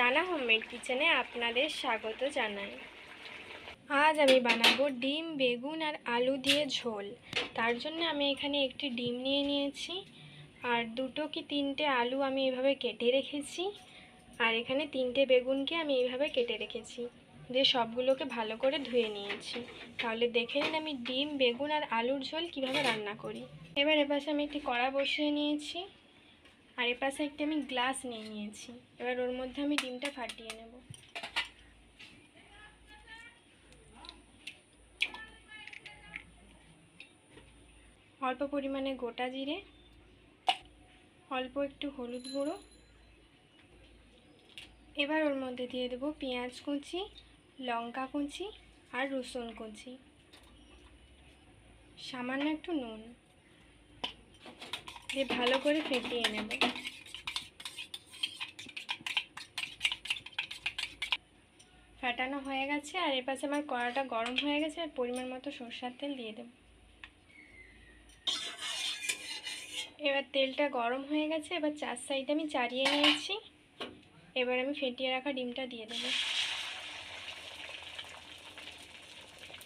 Rana homemade কিচেনে আপনাদের স্বাগত জানাই। আজ আমি বানাবো ডিম, বেগুন আর আলু দিয়ে ঝোল। তার জন্য আমি এখানে একটি ডিম নিয়ে নিয়েছি। আর দুটো কি তিনটে আলু আমি এভাবে কেটে রেখেছি। আর এখানে তিনটে বেগুনকে আমি এইভাবে কেটে রেখেছি। দিয়ে সবগুলোকে ভালো করে ধুয়ে নিয়েছি। তাহলে দেখে নিন আমি ডিম, বেগুন আর আলুর ঝোল কীভাবে রান্না করি। এবার এপাশে আমি একটি কড়া বসিয়ে নিয়েছি। আর এপাশে একটি আমি গ্লাস নিয়ে নিয়েছি। এবার ওর মধ্যে আমি ডিমটা ফাটিয়ে নেব। অল্প পরিমাণে গোটা জিরে, অল্প একটু হলুদ গুঁড়ো। এবার ওর মধ্যে দিয়ে দেবো পেঁয়াজ কুচি, লঙ্কা কুচি আর রসুন কুচি। সামান্য একটু নুন। দিয়ে ভালো করে ফেটিয়ে নেব ফাটানো হয়ে গেছে, আর এপাশে আমার কড়াটা গরম হয়ে গেছে, আর পরিমাণ মতো সরষার তেল দিয়ে দেব। এবার তেলটা গরম হয়ে গেছে, এবার চার সাইডে আমি চারিয়ে নিয়েছি। এবার আমি ফেটিয়ে রাখা ডিমটা দিয়ে দেবো।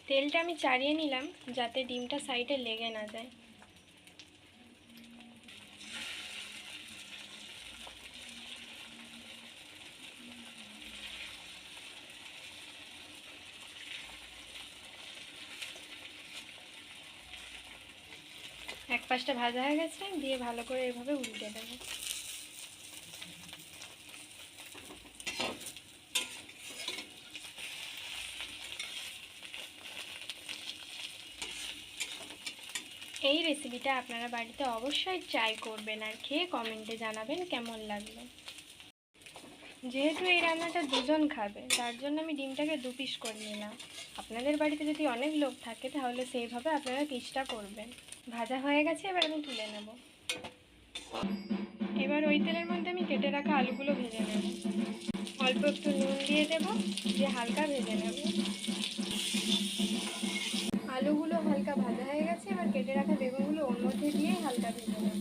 তেলটা আমি চারিয়ে নিলাম, যাতে ডিমটা সাইডে লেগে না যায়। এক পাশটা ভাজা হয়ে গেছে, দিয়ে ভালো করে এভাবে উল্টে দেবো। এই রেসিপিটা আপনারা বাড়িতে অবশ্যই ট্রাই করবেন আর খেয়ে কমেন্টে জানাবেন কেমন লাগল। যেহেতু এই রান্নাটা দুজন খাবে, তার জন্য আমি ডিমটাকে দু পিস করে নিলাম আপনাদের বাড়িতে যদি অনেক লোক থাকে, তাহলে সেইভাবে আপনারা পিসটা করবেন। ভাজা হয়ে গেছে, এবার আমি তুলে নেব। এবার ওই তেলের মধ্যে আমি কেটে রাখা আলুগুলো ভেজে নেব। অল্প একটু নুন দিয়ে দেবো, দিয়ে হালকা ভেজে নেব আলুগুলো হালকা ভাজা হয়ে গেছে এবার কেটে রাখা বেগুনগুলো ওর মধ্যে দিয়ে হালকা ভেজে নেব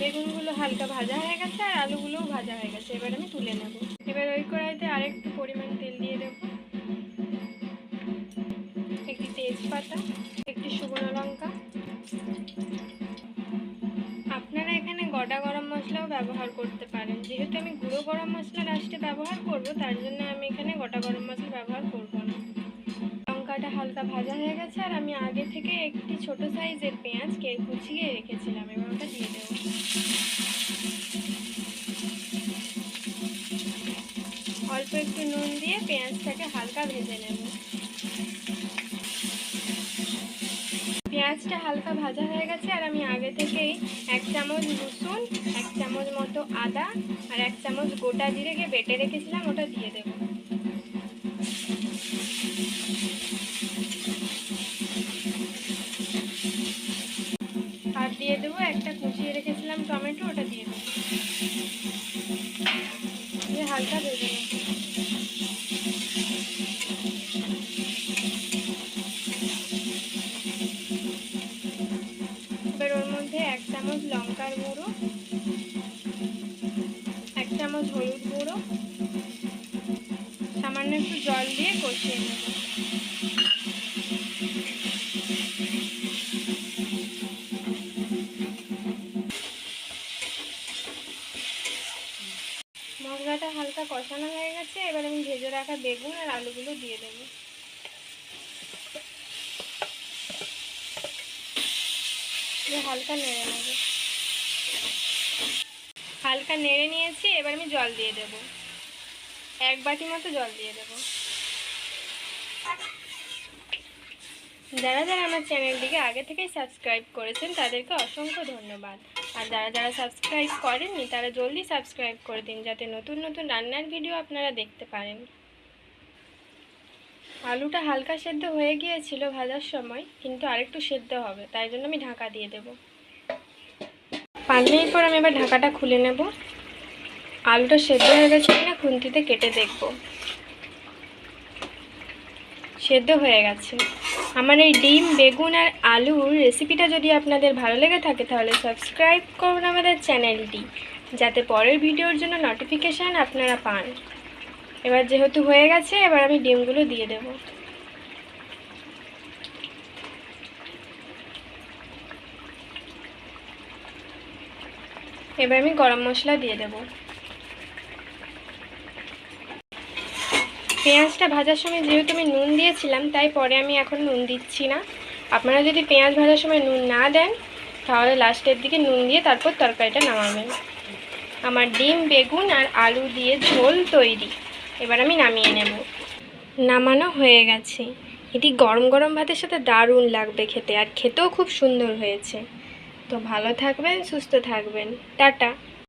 বেগুনগুলো হালকা ভাজা হয়ে গেছে আর আলুগুলোও ভাজা হয়ে গেছে। এবার আমি তুলে নেব। এবার ওই কড়াইতে আরেকটু পরিমাণ তেল দিয়ে দেব। একটি তেজপাতা, একটি শুকনো লঙ্কা। আপনারা এখানে গোটা গরম মশলাও ব্যবহার করতে পারেন। যেহেতু আমি গুঁড়ো গরম মশলা লাস্টে ব্যবহার করব, তার জন্য আমি এখানে গোটা গরম মশলা ব্যবহার হালকা ভাজা হয়ে গেছে আর আমি আগে থেকে একটি ছোট সাইজের পেঁয়াজ কে কুচিয়ে রেখেছিলাম, এবার ওটা দিয়ে দেবো। অল্প একটু নুন দিয়ে পেঁয়াজটাকে হালকা ভেজে নেব। পেঁয়াজটা হালকা ভাজা হয়ে গেছে আর আমি আগে থেকেই এক চামচ রসুন, এক চামচ মতো আদা আর এক চামচ গোটা জিরেকে বেটে রেখেছিলাম, ওটা দিয়ে দেব। রেখেছিলাম টমেটো, ওটা দিয়ে দেবো দিয়ে হালকা ভেজে নেব এবার ওর মধ্যে এক চামচ লঙ্কার গুঁড়ো, এক চামচ হলুদ গুঁড়ো, সামান্য একটু জল দিয়ে কষিয়ে নেব। রাখা বেগুন আর আলুগুলো দিয়ে দেবো। হালকা নেড়ে নেব। হালকা নেড়ে নিয়েছি, এবার আমি জল দিয়ে দেব। এক বাটি মতো জল দিয়ে দেব। যারা যারা আমার চ্যানেলটিকে আগে থেকেই সাবস্ক্রাইব করেছেন, তাদেরকে অসংখ্য ধন্যবাদ। আর যারা যারা সাবস্ক্রাইব করেননি, তারা জলদি সাবস্ক্রাইব করে দিন, যাতে নতুন নতুন রান্নার ভিডিও আপনারা দেখতে পারেন। আলুটা হালকা সেদ্ধ হয়ে গিয়েছিল ভাজার সময়, কিন্তু আরেকটু সেদ্ধ হবে, তাই জন্য আমি ঢাকা দিয়ে দেব। পাঁচ মিনিট পর আমি এবার ঢাকাটা খুলে নেব। আলুটা সেদ্ধ হয়ে গেছে কিনা খুন্তিতে কেটে দেখব। সেদ্ধ হয়ে গেছে। আমার এই ডিম, বেগুন আর আলুর রেসিপিটা যদি আপনাদের ভালো লেগে থাকে, তাহলে সাবস্ক্রাইব করুন আমাদের চ্যানেলটি যাতে পরের ভিডিওর জন্য নোটিফিকেশান আপনারা পান। এবার যেহেতু হয়ে গেছে, এবার আমি ডিমগুলো দিয়ে দেব। এবার আমি গরম মশলা দিয়ে দেব। পেঁয়াজটা ভাজার সময় যেহেতু আমি নুন দিয়েছিলাম, তাই পরে আমি এখন নুন দিচ্ছি না। আপনারা যদি পেঁয়াজ ভাজার সময় নুন না দেন, তাহলে লাস্টের দিকে নুন দিয়ে তারপর তরকারিটা নামাবেন। আমার ডিম, বেগুন আর আলু দিয়ে ঝোল তৈরি। এবার আমি নামিয়ে নেব। নামানো হয়ে গেছে। এটি গরম গরম ভাতের সাথে দারুণ লাগবে খেতে, আর খেতেও খুব সুন্দর হয়েছে। তো ভালো থাকবেন, সুস্থ থাকবেন। টাটা।